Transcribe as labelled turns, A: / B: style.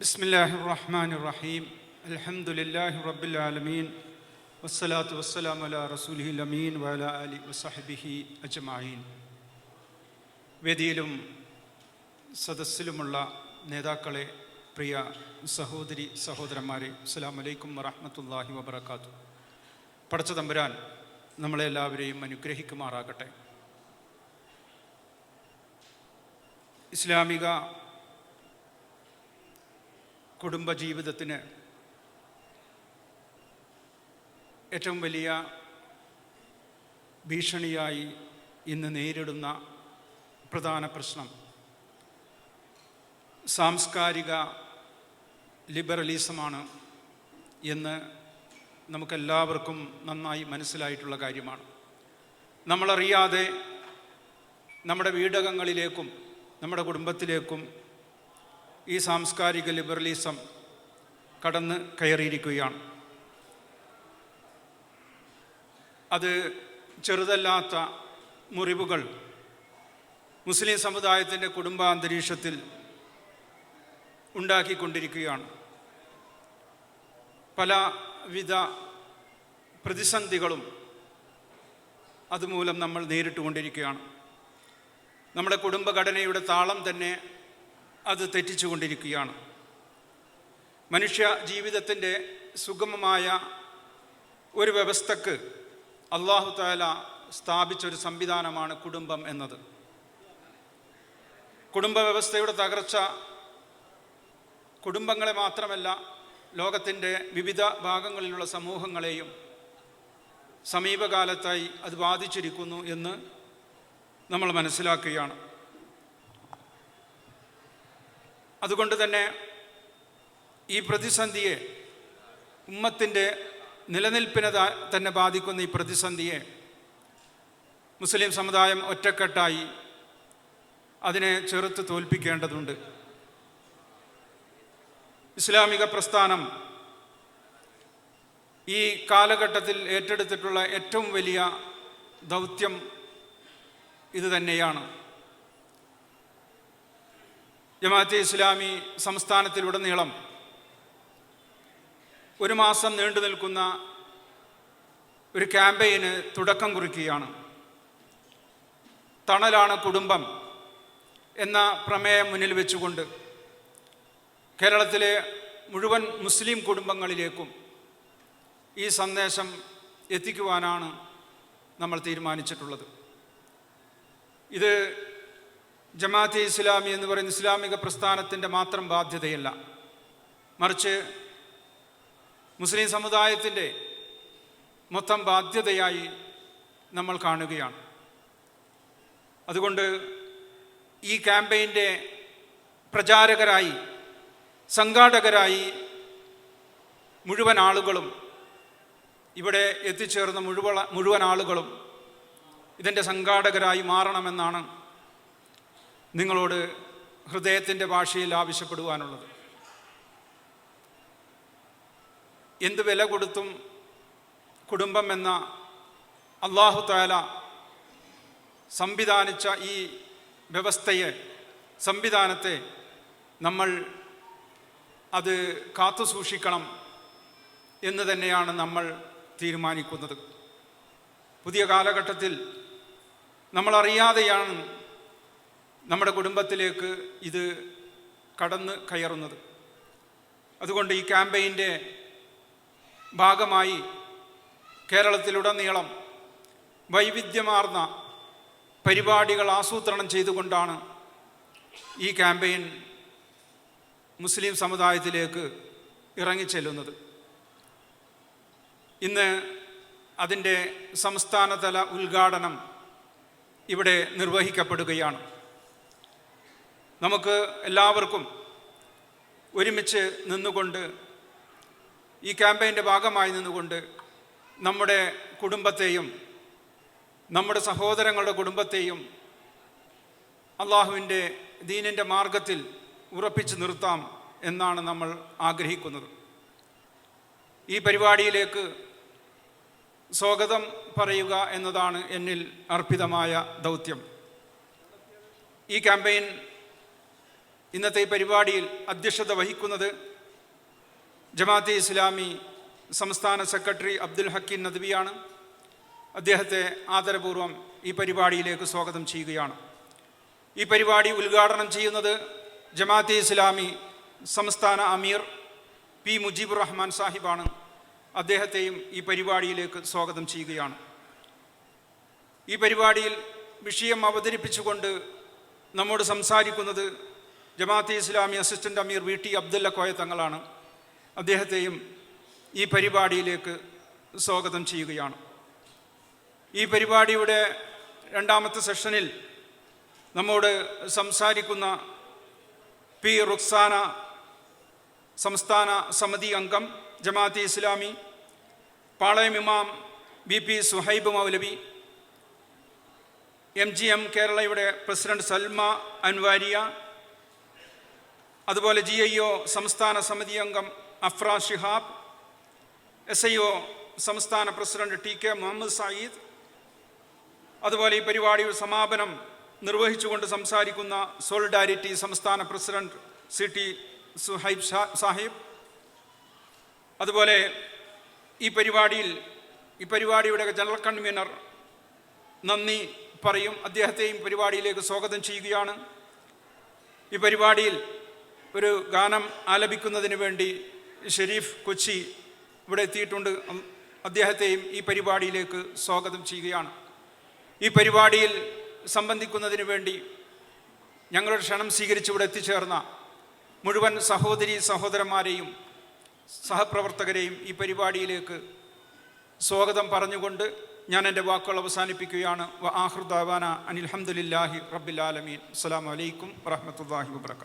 A: بسم الله الرحمن الرحيم الحمد لله رب العالمين والصلاة والسلام على رسوله الأمين وعلى آله وصحبه أجمعين വേദിയിലും സദസ്സിലുമുള്ള നേതാക്കളെ പ്രിയ സഹോദരി സഹോദരന്മാരെ അസ്സാം വലൈക്കും വറഹമത്തല്ലാഹി വബർക്കാത്തു പടച്ച തമ്പുരാൻ നമ്മളെല്ലാവരെയും അനുഗ്രഹിക്കുമാറാകട്ടെ ഇസ്ലാമിക കുടുംബജീവിതത്തിന് ഏറ്റവും വലിയ ഭീഷണിയായി ഇന്ന് നേരിടുന്ന പ്രധാന പ്രശ്നം സാംസ്കാരിക ലിബറലിസമാണ് എന്ന് നമുക്കെല്ലാവർക്കും നന്നായി മനസ്സിലായിട്ടുള്ള കാര്യമാണ്. നമ്മളറിയാതെ നമ്മുടെ വീടകങ്ങളിലേക്കും നമ്മുടെ കുടുംബത്തിലേക്കും ഈ സാംസ്കാരിക ലിബറലിസം കടന്ന് കയറിയിരിക്കുകയാണ്. അത് ചെറുതല്ലാത്ത മുറിവുകൾ മുസ്ലിം സമുദായത്തിന്റെ കുടുംബാന്തരീക്ഷത്തിൽ ഉണ്ടാക്കിക്കൊണ്ടിരിക്കുകയാണ്. പലവിധ പ്രതിസന്ധികളും അതുമൂലം നമ്മൾ നേരിട്ടുകൊണ്ടിരിക്കുകയാണ്. നമ്മുടെ കുടുംബഘടനയുടെ താളം തന്നെ അത് തെറ്റിച്ചുകൊണ്ടിരിക്കുകയാണ്. മനുഷ്യ ജീവിതത്തിന്റെ സുഗമമായ ഒരു വ്യവസ്ഥക്ക് അള്ളാഹു താല സ്ഥാപിച്ചൊരു സംവിധാനമാണ് കുടുംബം എന്നത്. കുടുംബ വ്യവസ്ഥയുടെ തകർച്ച കുടുംബങ്ങളെ മാത്രമല്ല ലോകത്തിന്റെ വിവിധ ഭാഗങ്ങളിലുള്ള സമൂഹങ്ങളെയും സമീപകാലത്തായി അത് ബാധിച്ചിരിക്കുന്നു എന്ന് നമ്മൾ മനസ്സിലാക്കുകയാണ്. അതുകൊണ്ട് തന്നെ ഈ പ്രതിസന്ധിയെ ഉമ്മത്തിന്റെ നിലനിൽപ്പിനെ തന്നെ ബാധിക്കുന്ന ഈ പ്രതിസന്ധിയെ മുസ്ലിം സമുദായം ഒറ്റക്കെട്ടായി അതിനെ ചെറുത്ത് തോൽപ്പിക്കേണ്ടതുണ്ട്. ഇസ്ലാമിക പ്രസ്ഥാനം ഈ കാലഘട്ടത്തിൽ ഏറ്റെടുത്തിട്ടുള്ള ഏറ്റവും വലിയ ദൗത്യം ഇത് തന്നെയാണ് ജമാഅത്തെ ഇസ്ലാമി സംസ്ഥാനത്തിലുടനീളം ഒരു മാസം നീണ്ടു നിൽക്കുന്ന ഒരു ക്യാമ്പയിന് തുടക്കം കുറിക്കുകയാണ്. തണലാണ് കുടുംബം എന്ന പ്രമേയം മുന്നിൽ വെച്ചുകൊണ്ട് കേരളത്തിലെ മുഴുവൻ മുസ്ലിം കുടുംബങ്ങളിലേക്കും ഈ സന്ദേശം എത്തിക്കുവാനാണ് നമ്മൾ തീരുമാനിച്ചിട്ടുള്ളത്. ഇത് ജമാഅത്തെ ഇസ്ലാമി എന്ന് പറയുന്ന ഇസ്ലാമിക പ്രസ്ഥാനത്തിന്റെ മാത്രം ബാധ്യതയല്ല. മറിച്ച് മുസ്ലിം സമുദായത്തിന്റെ മൊത്തം ബാധ്യതയായി നമ്മൾ കാണുകയാണ്. അതുകൊണ്ട് ഈ ക്യാമ്പയിന്റെ പ്രചാരകരായി സംഘാടകരായി മുഴുവൻ ആളുകളും ഇവിടെ എത്തിച്ചേർന്ന മുഴുവൻ മുഴുവൻ ആളുകളും ഇതിന്റെ സംഘാടകരായി മാറണമെന്നാണ് നിങ്ങളോട് ഹൃദയത്തിന്റെ ഭാഷയിൽ ആവശ്യപ്പെടുവാനുള്ളത്. എന്ത് വില കൊടുത്തും കുടുംബം എന്ന അള്ളാഹു താല സംവിധാനിച്ച ഈ വ്യവസ്ഥയെ സംവിധാനത്തെ നമ്മൾ അത് കാത്തു സൂക്ഷിക്കണം എന്ന് തന്നെയാണ് നമ്മൾ തീരുമാനിക്കുന്നത്. പുതിയ കാലഘട്ടത്തിൽ നമ്മളറിയാതെയാണ് നമ്മുടെ കുടുംബത്തിലേക്ക് ഇത് കടന്ന് കയറുന്നത്. അതുകൊണ്ട് ഈ ക്യാമ്പയിന്റെ ഭാഗമായി കേരളത്തിലുടനീളം വൈവിധ്യമാർന്ന പരിപാടികൾ ആസൂത്രണം ചെയ്തുകൊണ്ടാണ് ഈ ക്യാമ്പയിൻ മുസ്ലിം സമുദായത്തിലേക്ക് ഇറങ്ങിച്ചെല്ലുന്നത്. ഇന്ന് അതിന്റെ സംസ്ഥാനതല ഉദ്ഘാടനം ഇവിടെ നിർവഹിക്കപ്പെടുകയാണ്. നമുക്ക് എല്ലാവർക്കും ഒരുമിച്ച് നിന്നുകൊണ്ട് ഈ ക്യാമ്പയിന്റെ ഭാഗമായി നിന്നുകൊണ്ട് നമ്മുടെ കുടുംബത്തെയും നമ്മുടെ സഹോദരങ്ങളുടെ കുടുംബത്തെയും അള്ളാഹുവിന്റെ ദീനിന്റെ മാർഗത്തിൽ ഉറപ്പിച്ചു നിർത്താം എന്നാണ് നമ്മൾ ആഗ്രഹിക്കുന്നത്. ഈ പരിപാടിയിലേക്ക് സ്വാഗതം പറയുക എന്നതാണ് എന്നിൽ അർപ്പിതമായ ദൗത്യം. ഈ ക്യാമ്പയിൻ ഇന്നത്തെ പരിപാടിയിൽ അധ്യക്ഷത വഹിക്കുന്നത് ജമാഅത്തെ ഇസ്ലാമി സംസ്ഥാന സെക്രട്ടറി അബ്ദുൽ ഹക്കീം നദ്വിയാണ്. അദ്ദേഹത്തെ ആദരപൂർവം ഈ പരിപാടിയിലേക്ക് സ്വാഗതം ചെയ്യുകയാണ്. ഈ പരിപാടി ഉദ്ഘാടനം ചെയ്യുന്നത് ജമാഅത്തെ ഇസ്ലാമി സംസ്ഥാന അമീർ പി മുജീബുർ റഹ്മാൻ സാഹിബാണ്. അദ്ദേഹത്തെയും ഈ പരിപാടിയിലേക്ക് സ്വാഗതം ചെയ്യുകയാണ്. ഈ പരിപാടിയിൽ വിഷയം അവതരിപ്പിച്ചുകൊണ്ട് നമ്മോട് സംസാരിക്കുന്നത് ജമാഅത്തെ ഇസ്ലാമി അസിസ്റ്റന്റ് അമീർ വി ടി അബ്ദുല്ല കോയ തങ്ങളാണ് അദ്ദേഹത്തെയും ഈ പരിപാടിയിലേക്ക് സ്വാഗതം ചെയ്യുകയാണ്. ഈ പരിപാടിയുടെ രണ്ടാമത്തെ സെഷനിൽ നമ്മോട് സംസാരിക്കുന്ന പി റുക്സാന സംസ്ഥാന സമിതി അംഗം ജമാഅത്തെ ഇസ്ലാമി പാളയം ഇമാം ബി പി സുഹൈബ് മൗലവി എം ജി എം കേരളയുടെ പ്രസിഡന്റ് സൽമ അൻവാരിയ അതുപോലെ ജി ഐ ഒ സംസ്ഥാന സമിതി അംഗം Afra Shihab S I O സംസ്ഥാന president T K Muhammad Sayeed അതുപോലെ ഈ പരിപാടിയുടെ സമാപനം നിർവഹിച്ചുകൊണ്ട് സംസാരിക്കുന്ന സോളിഡാരിറ്റി സംസ്ഥാന president C T Suhaib Sahib അതുപോലെ ഈ പരിപാടിയിൽ ഈ പരിപാടിയുടെ ജനറൽ കൺവീനർ നന്ദി പറയും. അദ്ദേഹത്തെയും പരിപാടിയിലേക്ക് സ്വാഗതം ചെയ്യുകയാണ്. ഈ പരിപാടിയിൽ ഒരു ഗാനം ആലപിക്കുന്നതിന് വേണ്ടി ഷെരീഫ് കൊച്ചി ഇവിടെ എത്തിയിട്ടുണ്ട്. അദ്ദേഹത്തെയും ഈ പരിപാടിയിലേക്ക് സ്വാഗതം ചെയ്യുകയാണ്. ഈ പരിപാടിയിൽ സംബന്ധിക്കുന്നതിന് വേണ്ടി ഞങ്ങളുടെ ക്ഷണം സ്വീകരിച്ച് ഇവിടെ എത്തിച്ചേർന്ന മുഴുവൻ സഹോദരി സഹോദരന്മാരെയും സഹപ്രവർത്തകരെയും ഈ പരിപാടിയിലേക്ക് സ്വാഗതം പറഞ്ഞുകൊണ്ട് ഞാൻ എന്റെ വാക്കുകൾ അവസാനിപ്പിക്കുകയാണ്. ആഹൃദാവാന അനിൽഹമുല്ലാഹി റബ്ബിൽ ആലമീൻ. അസ്സാം വലൈക്കും വറഹമത്തല്ലാഹി വബർക്കാത്തു